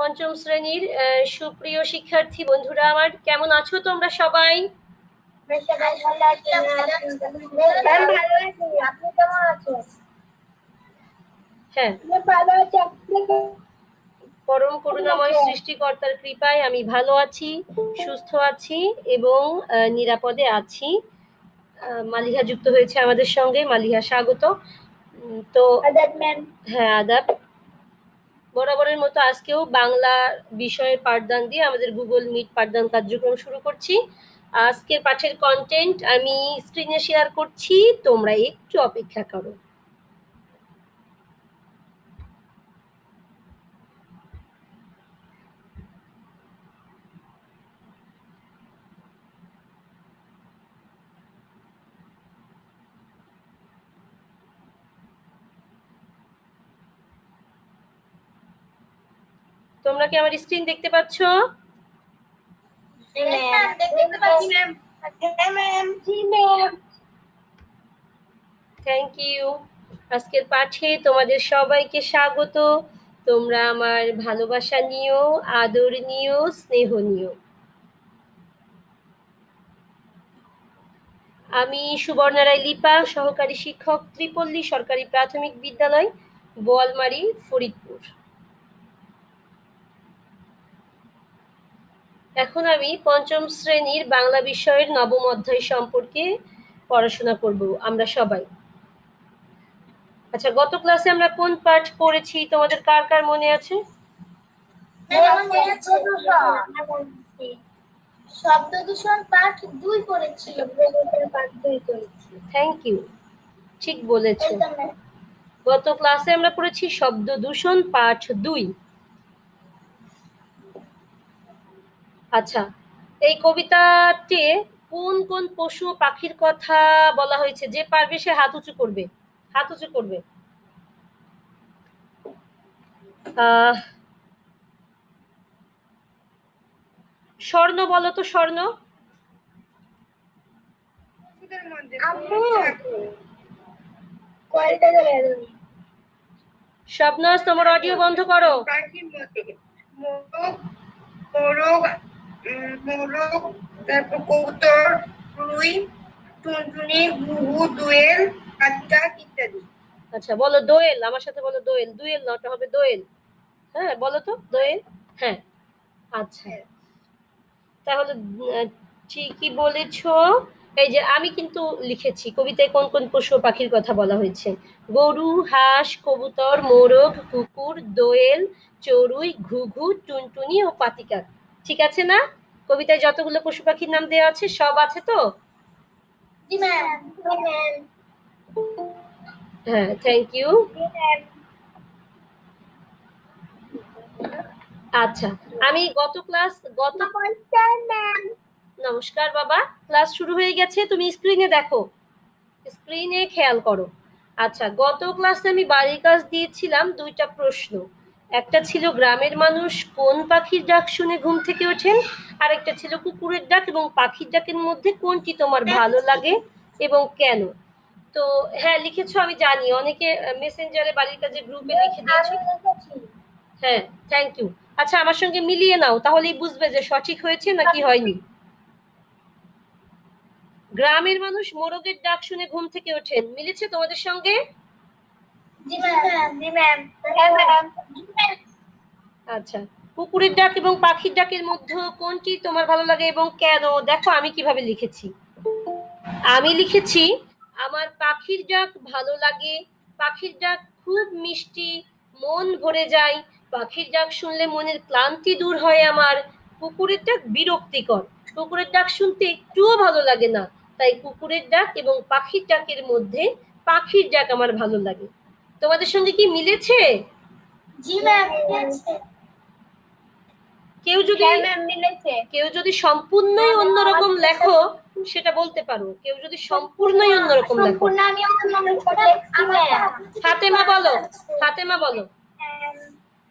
পঞ্চম শ্রেণির সুপ্রিয় শিক্ষার্থী বন্ধুরা আমার কেমন আছো তোমরা সবাই? হ্যাঁ। পরম করুণাময় সৃষ্টিকর্তার কৃপায় আমি ভালো আছি সুস্থ আছি এবং নিরাপদে আছি। মালিহা যুক্ত হয়েছে আমাদের সঙ্গে। মালিহা স্বাগত। তো হ্যাঁ আদাব। বরাবরের মতো আজকেও বাংলা বিষয়ের পাঠদান দিয়ে আমাদের গুগল মিট পাঠদান কার্যক্রম শুরু করছি। আজকের পাঠের কন্টেন্ট আমি স্ক্রিনে শেয়ার করছি, তোমরা একটু অপেক্ষা করো। তোমরা কি আমার স্ক্রিন দেখতে পাচ্ছ? হ্যাঁ থ্যাংক ইউ আজকের পাঠে তোমাদের সবাইকে স্বাগত। তোমরা আমার ভালোবাসা নিও আদর নিও স্নেহ নিও। আমি সুবর্ণা রায় লিপা সহকারী শিক্ষক ত্রিপল্লী সরকারি প্রাথমিক বিদ্যালয় বোয়ালমারি ফরিদপুর। এখন আমি পঞ্চম শ্রেণির বাংলা বিষয়ের নবম অধ্যায় সম্পর্কে পড়াশোনা করব আমরা সবাই। আচ্ছা গত ক্লাসে আমরা কোন পাঠ পড়েছি? তোমাদের কার কার মনে আছে? শব্দ দূষণ পাঠ দুই করেছি। পাঠ দুই করেছি। থ্যাংক ইউ ঠিক বলেছ। গত ক্লাসে আমরা পড়েছি শব্দ দূষণ পাঠ দুই। আচ্ছা এই কবিতাতে কোন কোন পশু পাখির কথা বলা হয়েছে? যে পারবে সে হাত উঁচু করবে হাত উঁচু করবে। স্বর্ণ বলো তো স্বর্ণ। স্বপ্নাস তোমার অডিও বন্ধ করো। মোরগ তারপর রুই টুনটুনি ঘুঘু দোয়েল ইত্যাদি আচ্ছা বলো দোয়েল, আমার সাথে বলো দোয়েল। দুয়েল নটা হবে দোয়েল। হ্যাঁ বলো তো, দোয়েল? হ্যাঁ। আচ্ছা। তাহলে ঠিকই বলেছ। এই যে আমি কিন্তু লিখেছি কবিতায় কোন কোন পশু পাখির কথা বলা হয়েছে। গরু, হাঁস, কবুতর, মোরগ, কুকুর, দোয়েল, চড়ুই, ঘুঘু, টুনটুনি ও পাতিকাক ঠিক আছে না? কবিতায় যতগুলো পশু পাখির নাম দেওয়া আছে সব আছে তো? হ্যাঁ থ্যাংক ইউ আচ্ছা আমি গত ক্লাস গত ম্যাম। নমস্কার বাবা ক্লাস শুরু হয়ে গেছে তুমি স্ক্রিনে দেখো। স্ক্রিনে খেয়াল করো। আচ্ছা গত ক্লাসে আমি বাড়ির কাজ দিয়েছিলাম দুইটা প্রশ্ন। একটা ছিল গ্রামের মানুষ কোন পাখির ডাক শুনে ঘুম থেকে ওঠেন? আর একটা ছিল কুকুরের ডাক এবং পাখির ডাকের মধ্যে কোনটি তোমার ভালো লাগে এবং কেন? তো হ্যাঁ লিখেছো আমি জানি। অনেকে মেসেঞ্জারে বাড়ির কাজে গ্রুপে লিখে দিয়েছ। হ্যাঁ থ্যাংক ইউ আচ্ছা আমার সঙ্গে মিলিয়ে নাও তাহলেই বুঝবে যে সঠিক হয়েছে নাকি হয়নি। গ্রামের মানুষ মোরগের ডাক শুনে ঘুম থেকে ওঠেন। মিলেছে তোমাদের সঙ্গে? জি ম্যাম জি ম্যাম। হ্যাঁ ম্যাম। আচ্ছা কুকুরের ডাক এবং পাখির ডাকের মধ্যে কোনটি তোমার ভালো লাগে এবং কেন? দেখো, আমি কীভাবে লিখেছি। আমি লিখেছি, আমার পাখির ডাক ভালো লাগে, পাখির ডাক খুব মিষ্টি, মন ভরে যায়, পাখির ডাক শুনলে মনের ক্লান্তি দূর হয় আমার কুকুরের ডাক বিরক্তিকর কুকুরের ডাক শুনতে একটুও ভালো লাগে না, তাই কুকুরের ডাক এবং পাখির ডাকের মধ্যে পাখির ডাক আমার ভালো লাগে। তোমাদের সঙ্গে কি মিলেছে? জি ম্যাম কেউ যদি হ্যাঁ মিলেছে। কেউ যদি সম্পূর্ণই অন্যরকম লেখো সেটা বলতে পারো। কেউ যদি সম্পূর্ণই অন্যরকম লেখো। সম্পূর্ণ আমি লিখছি ফাতেমা বলো ফাতেমা বলো।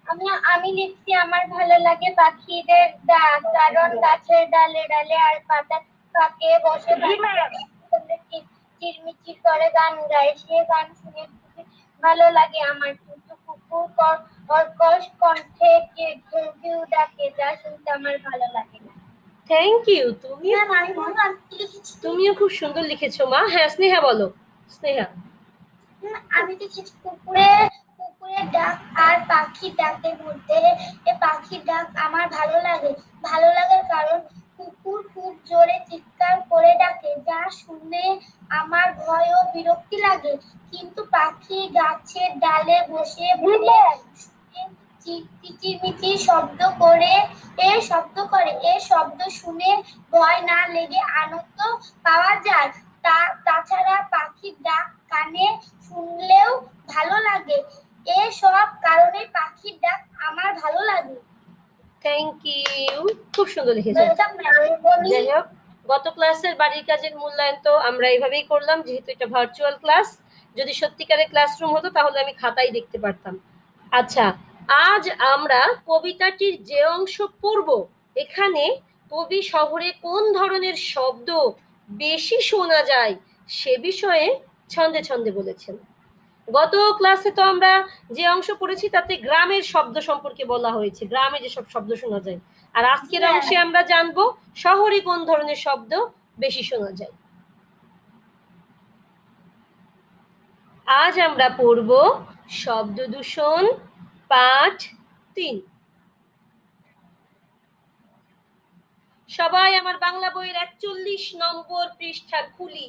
আমি আমি লিখছি আমার ভালো থাকে পাখিদের ডাক কারণ গাছের ডালে ডালে আর পাতা কাকে বসে চিরমিচির করে গান গায়। সে গান শুনে খুবই ভালো লাগে আমার। কর্কশ কণ্ঠে কে- কেউ কেউ যা শুনতে আমার ভালো লাগে না। থ্যাংক ইউ তুমি তুমিও খুব সুন্দর লিখেছো মা। হ্যাঁ স্নেহা বলো স্নেহা। আমি দেখেছি কুকুরে কুকুরের ডাক আর পাখির ডাকের মধ্যে। পাখির ডাক আমার ভালো লাগে। ভালো লাগার কারণ কুকুর খুব জোরে চিৎকার করে ডাকে, যা শুনে আমার ভয় ও বিরক্তি লাগে। কিন্তু পাখি গাছের ডালে বসে কিচিরমিচির শব্দ করে, এ শব্দ করে, এ শব্দ শুনে ভয় না লেগে আনন্দ পাওয়া যায়। তা, তাছাড়া পাখির ডাক কানে শুনলেও ভালো লাগে। এসব কারণে পাখির ডাক আমার ভালো লাগে। থ্যাংক ইউ খুব সুন্দর লিখেছো। ম্যাডাম, আমি বলি যাই হোক গত ক্লাসের বাড়ির কাজের মূল্যায়ন তো আমরা এইভাবেই করলাম যেহেতু এটা ভার্চুয়াল ক্লাস যদি সত্যিকারের ক্লাসরুম হতো তাহলে আমি খাতায় দেখতে পারতাম। আচ্ছা আজ আমরা কবিতাটির যে অংশ পড়ব এখানে কবি শহরে কোন ধরনের শব্দ বেশি শোনা যায় সে বিষয়ে ছন্দে ছন্দে বলেছেন। গত ক্লাসে তো আমরা যে অংশ পড়েছি তাতে গ্রামের শব্দ সম্পর্কে বলা হয়েছে। গ্রামে যেসব শব্দ শোনা যায়। আর আজকের হ্যাঁ। অংশে আমরা জানব শহরে কোন ধরনের শব্দ বেশি শোনা যায়। আজ আমরা পড়ব শব্দ দূষণ পাঠ তিন। সবাই আমার বাংলা বইয়ের একচল্লিশ নম্বর পৃষ্ঠা খুলি।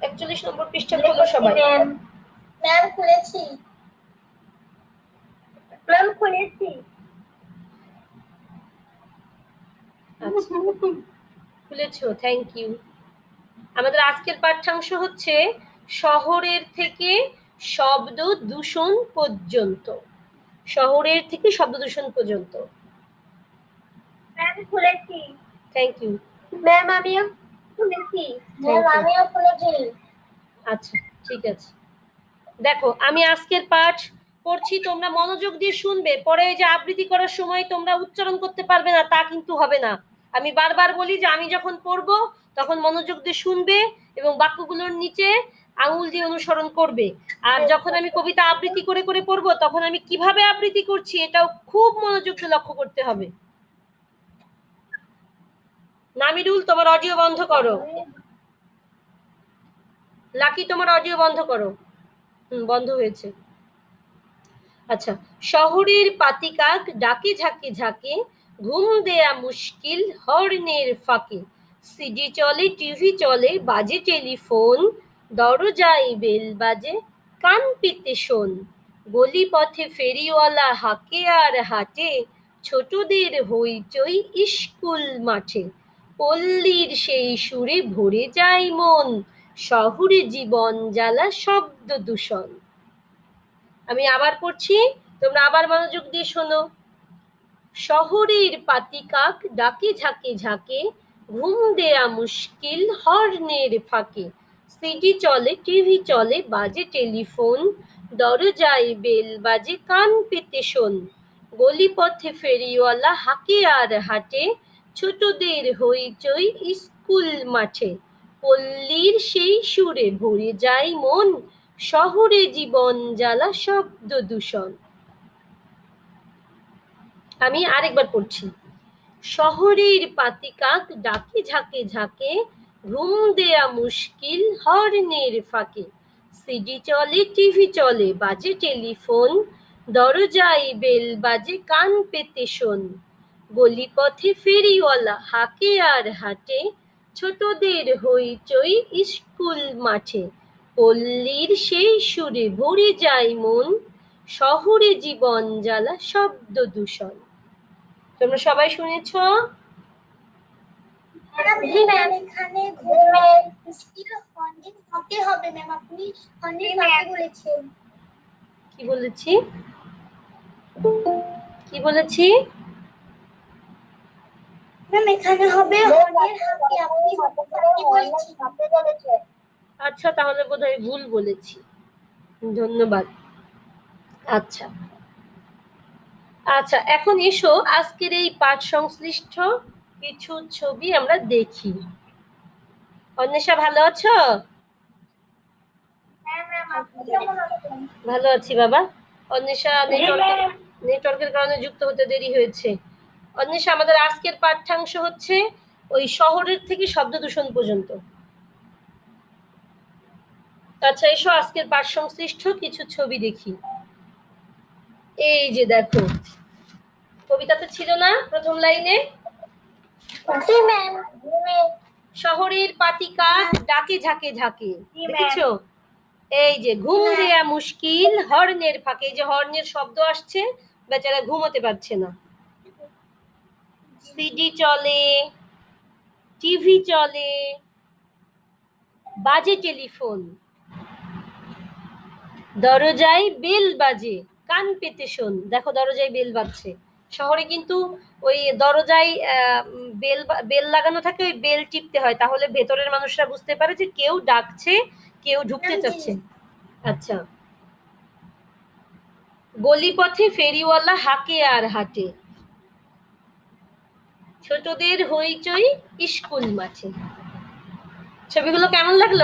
একচল্লিশ নম্বর পৃষ্ঠা খুলো সবাই। ম্যাম খুলেছি। ম্যাম খুলেছি। আচ্ছা। খুলেছো থ্যাংক ইউ আমাদের আজকের পাঠ্যাংশ হচ্ছে শহরের থেকে শব্দ দূষণ পর্যন্ত। শহরের থেকে শব্দ দূষণ পর্যন্ত। ম্যাম খুলেছি। থ্যাংক ইউ ম্যাম আমিও খুলেছি। ম্যাম. আমিও খুলেছি। আচ্ছা ঠিক আছে। দেখো, আমি আজকের পাঠ পড়ছি, তোমরা মনোযোগ দিয়ে শুনবে, পরে যে আবৃত্তি করার সময় তোমরা উচ্চারণ করতে পারবে না, তা কিন্তু হবে না। আমি বারবার বলি যে, আমি যখন পড়ব, তখন মনোযোগ দিয়ে শুনবে এবং বাক্যগুলোর নিচে আঙুল দিয়ে অনুসরণ করবে। আর যখন আমি কবিতা আবৃত্তি করে করে পড়ব, তখন আমি কীভাবে আবৃত্তি করছি, এটাও খুব মনোযোগ লক্ষ্য করতে হবে। নামিরুল, তোমার অডিও বন্ধ করো। লাকি, তোমার অডিও বন্ধ করো। বন্ধ হয়েছে। আচ্ছা শহরের পাতিকাক ডাকে ঝাঁকে ঝাঁকে, ঘুম দেয়া মুশকিল হর্নের ফাঁকে। সিডি চলে টিভি চলে, বাজে টেলিফোন, দরজায় বেল বাজে, কান পিতে শোন। গলি পথে ফেরিওয়ালা হাঁকে আর হাটে, ছোটদের হইচই স্কুল মাঠে। পল্লীর সেই সুরে ভরে যায় মন শহুরে জীবন জ্বালা শব্দ দূষণ। আমি আবার পড়ছি, তোমরা আবার মনোযোগ দিয়ে শোনো। শহরের পাতিকাক ডাকে ঝাঁকে ঝাঁকে, ঘুম দেয়া মুশকিল হর্নের ফাঁকে। সিডি চলে, টিভি চলে, বাজে টেলিফোন, দরজায় বেল বাজে, কান পেতে শোন। গলিপথে ফেরিওয়ালা হাঁকে আর হাঁটে, ছোটদের হইচই স্কুল মাঠে। পল্লীর সেই সুরে ভরে যায় মন, শহরে জীবন জ্বালা শব্দ দূষণ। আমি আরেকবার পড়ছি। শহরের পাতিকাক ডাকে ঝাঁকে ঝাঁকে, ঘুম দেয়া মুশকিল হর্নের ফাঁকে। সিডি চলে, টিভি চলে, বাজে টেলিফোন, দরজায় বেল বাজে কান পেতে শোন। গলিপথে ফেরিওয়ালা হাঁকে আর হাঁটে ছোটদের হইচই স্কুল মাঠে। পল্লীর সেই সুরে ভরে যায় মন শহরে জীবন জ্বালা শব্দ দূষণ। তোমরা সবাই শুনেছ? এখানে ঘুমের মুশকিল হবে ম্যাম আপনি বলেছেন। কি বলেছি? কি বলেছি? ম্যাম এখানে হবে হর্নের ফাঁকে আপনি ফাঁকে বলেছেন আচ্ছা তাহলে বোধহয় ভুল বলেছি। ধন্যবাদ। আচ্ছা। আচ্ছা এখন এসো আজকের এই পাঠ সংশ্লিষ্ট কিছু ছবি আমরা দেখি। অন্বেষা ভালো আছো? হ্যাঁ আছেন ভালো আছি বাবা। অন্বেষা নেটওয়ার্কের নেটওয়ার্কের কারণে যুক্ত হতে দেরি হয়েছে। অন্বেষা আমাদের আজকের পাঠ্যাংশ হচ্ছে ওই শহরের থেকে শব্দ দূষণ পর্যন্ত। আচ্ছা এসো আজকের পাঠ সংশ্লিষ্ট কিছু ছবি দেখি। এই যে দেখো কবিতাতে ছিল না প্রথম লাইনে? শহরের পাতিকা ডাকে ঝাঁকে ঝাঁকে দেখেছ? এই যে ঘুম দেয়া মুশকিল হর্নের ফাঁকে এই যে হর্নের শব্দ আসছে বেচারা ঘুমোতে পারছে না। সিডি চলে টিভি চলে বাজে টেলিফোন। দরজায় বেল বাজে কান পেতে শোন। দেখো দরজায় বেল বাজছে। শহরে কিন্তু ওই দরজায় বেল বেল লাগানো থাকে ওই বেল টিপতে হয়। তাহলে ভেতরের মানুষরা বুঝতে পারে যে কেউ ডাকছে কেউ ঢুকতে চাচ্ছে। আচ্ছা। গলিপথে ফেরিওয়ালা হাঁকে আর হাঁটে। ছোটদের হইচই স্কুল মাঠে। ছবিগুলো কেমন লাগল?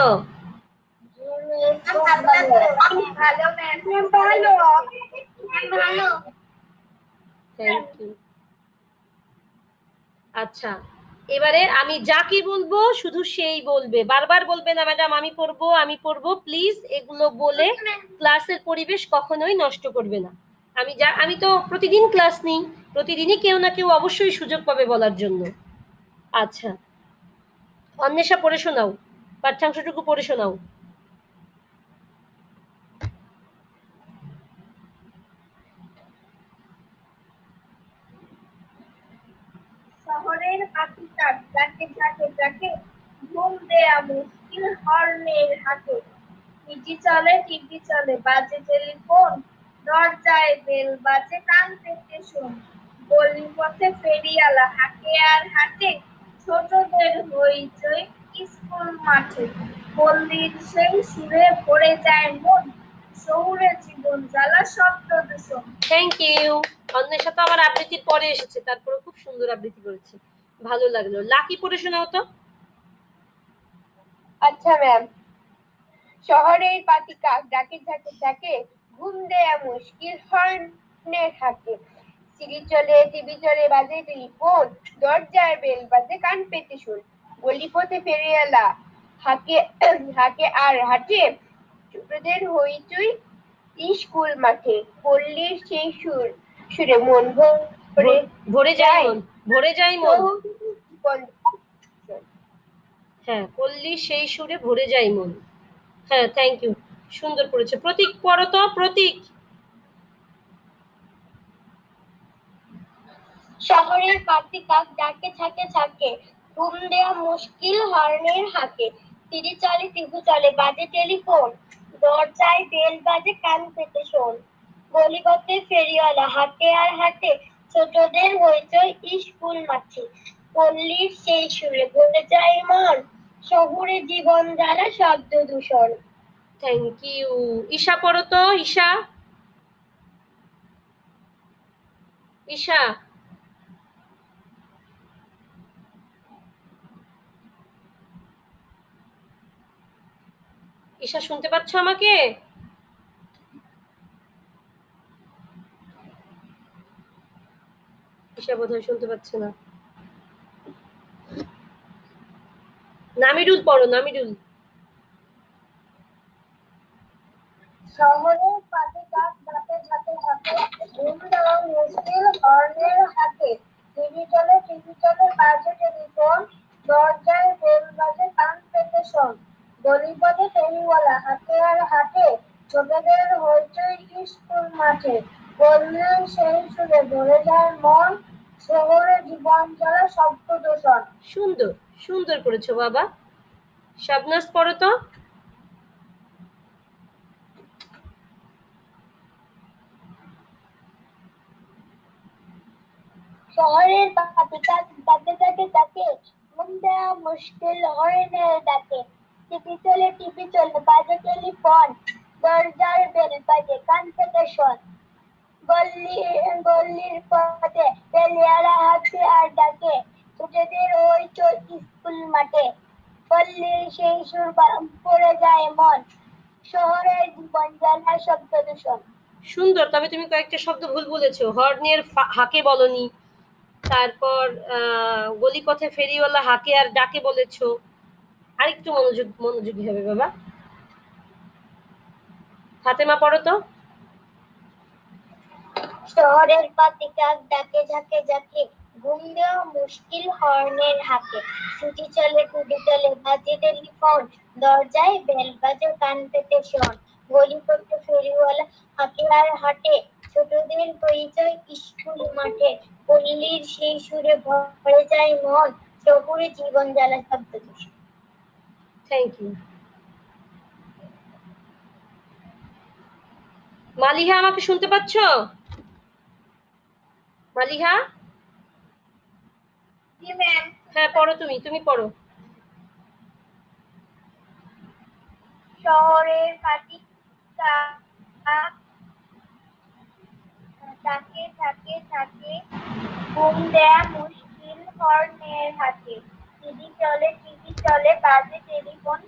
আচ্ছা এবারে আমি যাকে বলব শুধু সেই বলবে। বারবার বলবে না ম্যাডাম আমি পড়ব আমি পড়ব। প্লিজ এগুলো বলে ক্লাসের পরিবেশ কখনোই নষ্ট করবে না। আমি যা, আমি তো প্রতিদিন ক্লাস নিই, প্রতিদিনই কেউ না কেউ অবশ্যই সুযোগ পাবে বলার জন্য। আচ্ছা অন্বেষা পড়ে শোনাও, পাঠ্যাংশটুকু পড়ে শোনাও। শহরের পাখিটা যাকে যাকে যাকে ঘুম দেয়া মুশকিল হর্নের হাতে। টিভি চলে টিভি চলে, বাজে টেলিফোন দরজায় বেল বাজে কান পেতে শোন গলি পথে ফেরিয়ালা হাঁকে আর হাঁটে ছোটদের হইচই স্কুল মাঠে। পল্লীর সেই সুরে ভরে যায় মন শহুরে জীবন জ্বালা শব্দ দূষণ। থ্যাংক ইউ অন্বেষা তো আমার আবৃত্তির পরে এসেছে তারপরে খুব সুন্দর আবৃত্তি করেছে। ভালো লাগল। লাকি পড়ে শোনাও তো। আচ্ছা ম্যাম শহরের পাতিকা ডাকে ঝাঁকে ঝাঁকে ঘুম দেয়া মুশকিল হর্নে থাকে। সিঁড়ি চলে টিভি চলে বাজে টেলিফোন দরজায় বেল বাজে কান পেতে শুন গলি পথে ফেরিয়ালা হাকে হাকে আর হাটে ছোটদের হইচই স্কুল মাঠে। পল্লীর সেই সুর সুরে মন ভরে ভরে যায় ভরে যায় মন। হ্যাঁ পল্লীর সেই সুরে ভরে যায় মন। হ্যাঁ থ্যাংক ইউ সুন্দর পড়েছে। প্রতীক পড়ো তো, প্রতীক। শহরের পাতি কাক ডাকে, থাকে থাকে। ঘুম দেয়া মুশকিল হর্নের হাতে। তিরি চলে টিভি চলে, বাজে টেলিফোন। দরজায় বেল বাজে, কান পেতে শোন। গলিপথে ফেরিওয়ালা হাটে আর হাটে ছোটদের হইচই স্কুল মাঠে পল্লীর সেই সুরে ভরে যায় মন। শহুরে জীবন দ্বারা শব্দ দূষণ। থ্যাংক ইউ ঈশা পড়ো তো ঈশা ঈশা ঈশা শুনতে পাচ্ছ আমাকে? ঈশা বোধহয় শুনতে পাচ্ছে না। নামিরুল পড়ো, নামিরুল। শহরের পাতে কাক ঝাঁকে ঝাঁকে ঝাঁকে ঘুম মুশকিল হর্নের হাতে। টিভি চলে টিভি চলে, বাজে টেলিফোন। দরজায় বেল বাজে, কান পেতে শোন। গলিপথে ফেরিওয়ালা হাতে আর হাতে। ছোটদের হইচই স্কুল মাঠে। বললেন সেই সুরে, ভরে যায় মন। শহরে জীবন চলা শব্দ দূষণ। সুন্দর সুন্দর করেছ বাবা। শাবনাজ পড়ো তো। শহরের পাপিকা তাকে তাকে তাকে মন দেওয়া মুশকিল হরিণের ডাকে। টিপি চলে টিপি চলে, বাজে টেলিফোন দরজার বেল বাজে, কান থেকে শোন। গল্লি গল্লির পথে পেলিয়ারা হাতে আর ডাকে। ছোটদের ওই চোর স্কুল মাঠে। পল্লীর সেই সুর পড়ে যায় মন। শহরের জীবন জ্বালা শব্দ দূষণ। সুন্দর, তবে তুমি কয়েকটা শব্দ ভুল বলেছ। হর্নের হাকে বলনি? তারপর গলিপথে ফেরিওয়ালা হাকে আর ডাকে বলেছ। আরেকটু মনোযোগ, মনোযোগী হবে বাবা। ফাতেমা, পড়ো তো। শহরের পাতিকাক ডাকে ঝাঁকে ঝাঁকে, ঘুম মুশকিল হর্নের হাতে। ছুটি চলে টুডি চলে বাজে টেলিফোন, দরজায় বেল বাজে, কান পেতে শোন গলি করতে ফেরিওয়ালা হাঁকে আর হাঁটে ছোটদের পরিচয় স্কুল মাঠে। পল্লীর সেই সুরে ভরে যায় মন শহুরে জীবন জ্বালা শব্দ দূষণ থ্যাংক ইউ মালিহা আমাকে শুনতে পাচ্ছ? মালিহা? হ্যাঁ পড়ো তুমি তুমি পড়ো। শহরের পাটিকা থাকে থাকে। থাকে ঘুম দেয়া মুশকিল হর্নের হাতে। টিভি চলে টিভি চলে, বাজে টেলিফোন।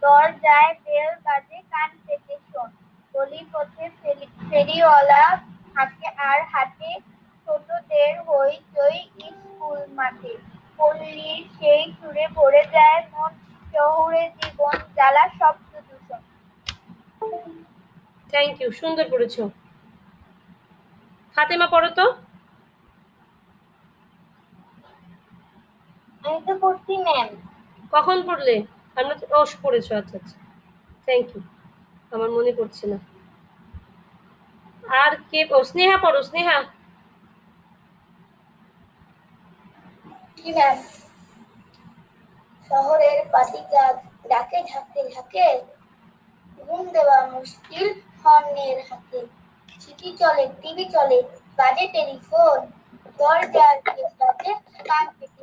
দরজায় বেল বাজে, কান পেতে শোন। গলি পথে ফেরি- ফেরিওয়ালা হাতে আর হাতে ছোটদের হইচই স্কুল মাঠে। পল্লীর সেই সুরে ভরে যায় মন, শহুরে জীবন, জ্বালা শব্দ দূষণ। থ্যাংক ইউ সুন্দর করেছ। ফাতেমা, পড়ো তো। আমি তো পড়ছি ম্যাম কখন পড়লে? আমরা তো ও পড়েছো আচ্ছা আচ্ছা। থ্যাংক ইউ আমার মনে পড়ছে না। আর কে ও স্নেহা পড়ো স্নেহা। শহরের পাটিকা ডাকে ঝাঁকে ঝাঁকে ঘুম দেওয়া মুশকিল হর্নের হাতে। সিটি চলে টিভি চলে বাজে টেলিফোন দরজার কান পেতে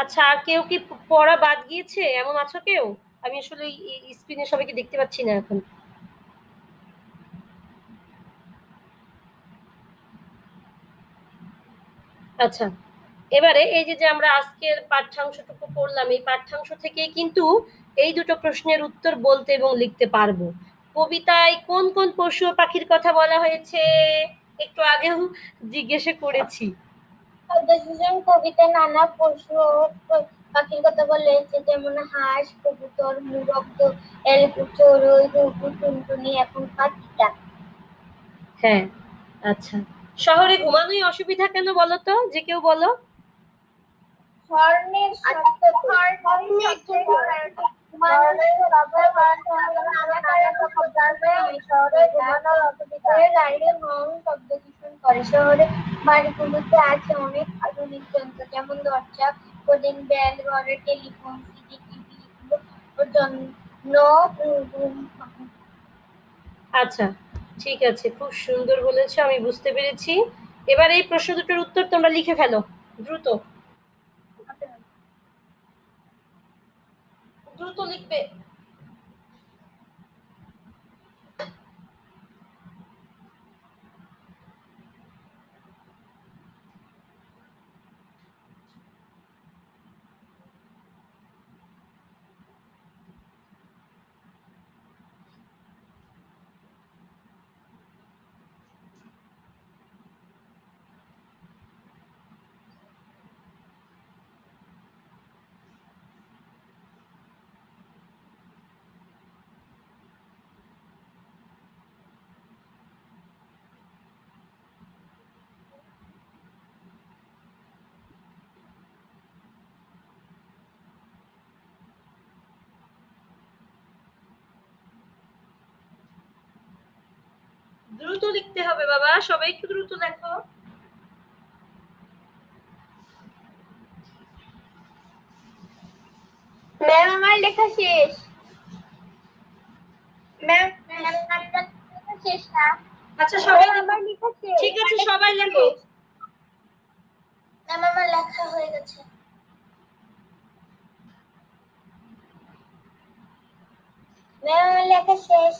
আচ্ছা আর কেউ কি পড়া বাদ গিয়েছে? এমন আছো কেউ? আমি আসলে স্ক্রিনে সবাইকে দেখতে পাচ্ছি না এখন। আচ্ছা এবারে এই যে যে আমরা আজকের পাঠ্যাংশটুকু পড়লাম, এই পাঠ্যাংশ থেকে কিন্তু এই দুটো প্রশ্নের উত্তর বলতে এবং লিখতে পারব। কবিতায় কোন কোন পশু পাখির কথা বলা হয়েছে? একটু আগেও জিজ্ঞাসা করেছি। পদ্মসূচন কবিতা নানা পশু পাখির কথা বলেছে যেমন হাঁস, কবুতর, মুরগ এলকু চড়ুই ঘুঘু, টুনটুনি, এখন পাখিটা। হ্যাঁ আচ্ছা। শহরে ঘুমানোই অসুবিধা কেন বলো তো? যে কেউ বলো। হর্নের শব্দ হর্নের শহরে বাড়িগুলোতে আছে অনেক আধুনিক যন্ত্র যেমন দরজা বেল টেলিফোন সিডি টিভি জন্য আচ্ছা ঠিক আছে খুব সুন্দর বলেছ আমি বুঝতে পেরেছি। এবার এই প্রশ্ন দুটোর উত্তর তোমরা লিখে ফেলো দ্রুত। দ্রুত লিখবে। দ্রুত লিখতে হবে বাবা সবাই একটু দ্রুত লেখো ম্যাম আমার লেখা শেষ। ম্যাম শেষ না। আচ্ছা সবাই আমার লেখা শেষ। ঠিক আছে সবাই লেখো। ম্যাম আমার লেখা হয়ে গেছে। ম্যাম আমার লেখা শেষ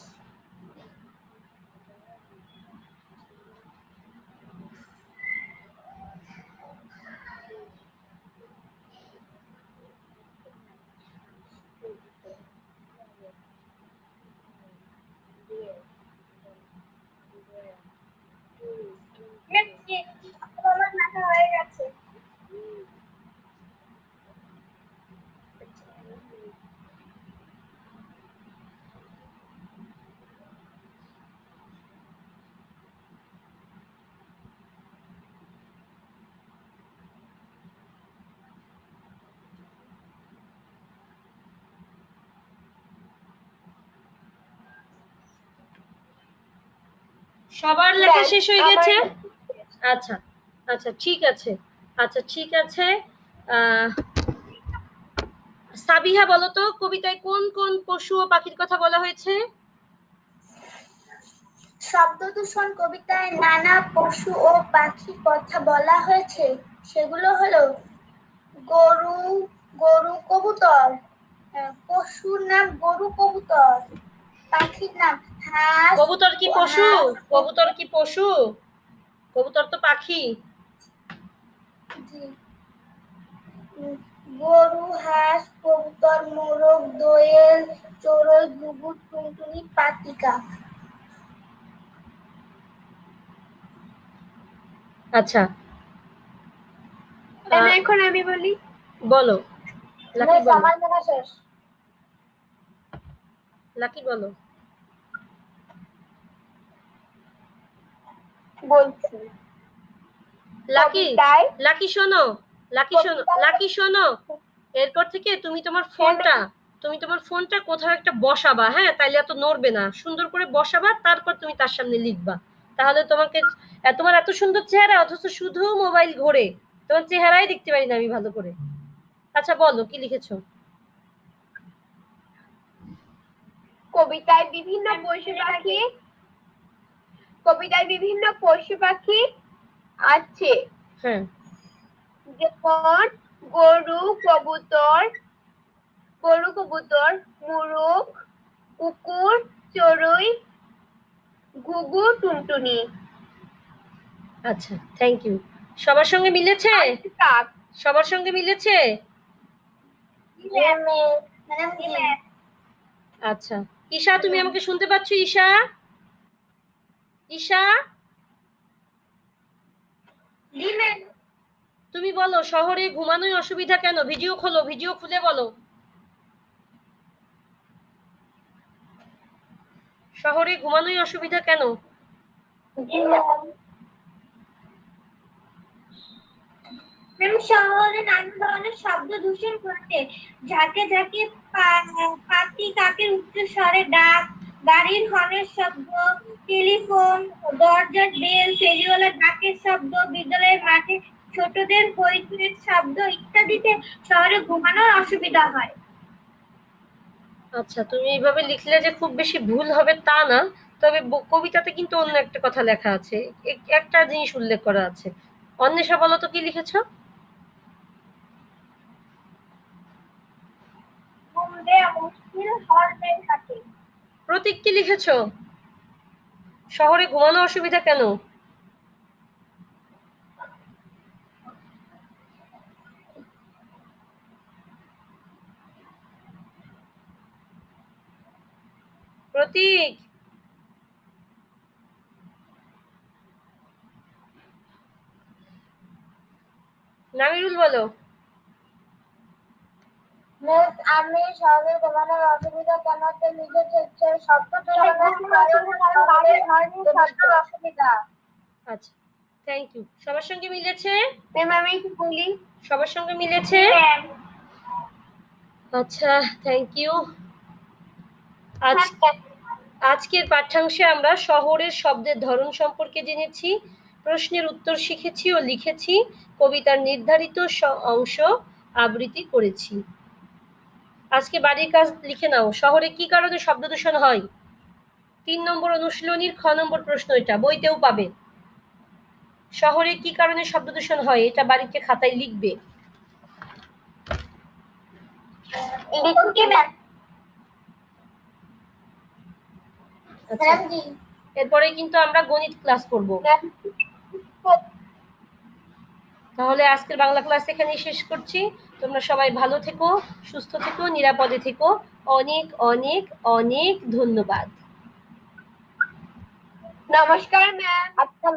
আমার লেখা হয়ে গেছে সবার লেখা শেষ হয়ে গেছে? আচ্ছা আচ্ছা ঠিক আছে। আচ্ছা ঠিক আছে। সাবিহা বলো তো কবিতায় কোন কোন পশু ও পাখির কথা বলা হয়েছে? শব্দ দূষণ কবিতায় নানা পশু ও পাখির কথা বলা হয়েছে। সেগুলো হলো গরু গরু কবুতর পশুর নাম গরু কবুতর পাখির নাম কবুতর কি পশু? কবুতর কি পশু? কবুতর তো পাখি। গরু হাঁস কবুতর মোরগ দোয়েল চড়ুই ঘুঘু টুনটুনি পাতিকা। আচ্ছা। এখন আমি বলি। বলো। লাকি বলো। লাকি বলো। বলছি। লাকি লাকি শোনো লাকি শোনো লাকি শোনো এরপর থেকে তুমি তোমার ফোনটা তুমি তোমার ফোনটা কোথাও একটা বসাবা হ্যাঁ? তাইলে এত নড়বে না। সুন্দর করে বসাবা তারপর তুমি তার সামনে লিখবা। তাহলে তোমাকে তোমার এত সুন্দর চেহারা অথচ শুধু মোবাইল ঘোরে। তোমার চেহারাই দেখতে পারি না আমি ভালো করে। আচ্ছা বলো কি লিখেছো? কবিতায় বিভিন্ন পশু পাখি কবিতায় বিভিন্ন পশু পাখি আছে। হ্যাঁ। যেমন গরু কবুতর গরু কবুতর মুরগ কুকুর চড়ুই ঘুঘু টুনটুনি। আচ্ছা থ্যাংক ইউ সবার সঙ্গে মিলেছে? কাক সবার সঙ্গে মিলেছে? আচ্ছা। ঈশা তুমি আমাকে শুনতে পাচ্ছ ঈশা? ঈশা? তুমি বলো শহরে ঘুমানোই অসুবিধা কেন? ভিডিও খোলো ভিডিও খুলে বলো। শহরে ঘুমানোই অসুবিধা কেন? ম্যাম শহরে নানা ধরনের শব্দ দূষণ ঘটে। ঝাঁকে ঝাঁকে পা- পাখি কাকের উচ্চ স্বরে ডাক গাড়ির হর্নের শব্দ টেলিফোন দরজার বেল ফেরিওয়ালার ডাকের শব্দ বিদ্যালয়ের মাঠে ছোটদের হইচইয়ের শব্দ ইত্যাদিতে শহরে ঘুমানোর অসুবিধা হয়। আচ্ছা তুমি এইভাবে লিখলে যে খুব বেশি ভুল হবে তা না তবে কবিতাতে কিন্তু অন্য একটা কথা লেখা আছে। এক- একটা জিনিস উল্লেখ করা আছে। অন্বেষা বলো তো কি লিখেছ? মুশকিল হর্নের প্রতীক কি লিখেছো? শহরে ঘুমানো অসুবিধা কেন? প্রতীক! নামিরুল বলো। মিস আমি শহরে ঘুমানোর অসুবিধা জানাতে নিজে চেয়েছে শব্দ দূষণের অসুবিধা। আচ্ছা থ্যাংক ইউ সবার সঙ্গে মিলেছে? ম্যাম আমি একটু বলি। সবার সঙ্গে মিলেছে? আচ্ছা থ্যাংক ইউ আজ আজকের পাঠ্যাংশে আমরা শহরের শব্দের ধরন সম্পর্কে জেনেছি প্রশ্নের উত্তর শিখেছি ও লিখেছি কবিতার নির্ধারিত অংশ আবৃত্তি করেছি। আজকে বাড়ির কাজ লিখে নাও। শহরে কি কারণে শব্দ দূষণ হয়? তিন নম্বর অনুশীলনীর খ নম্বর প্রশ্ন এটা, বইতেও পাবে। শহরে কি কারণে শব্দ দূষণ হয়? এটা বাড়িতে খাতায় লিখবে। আচ্ছা। এরপরে কিন্তু আমরা গণিত ক্লাস করব। তাহলে আজকের বাংলা ক্লাস এখানেই শেষ করছি। তোমরা সবাই ভালো থেকো সুস্থ থেকো নিরাপদে থেকো। অনেক অনেক অনেক ধন্যবাদ। নমস্কার ম্যাম আচ্ছা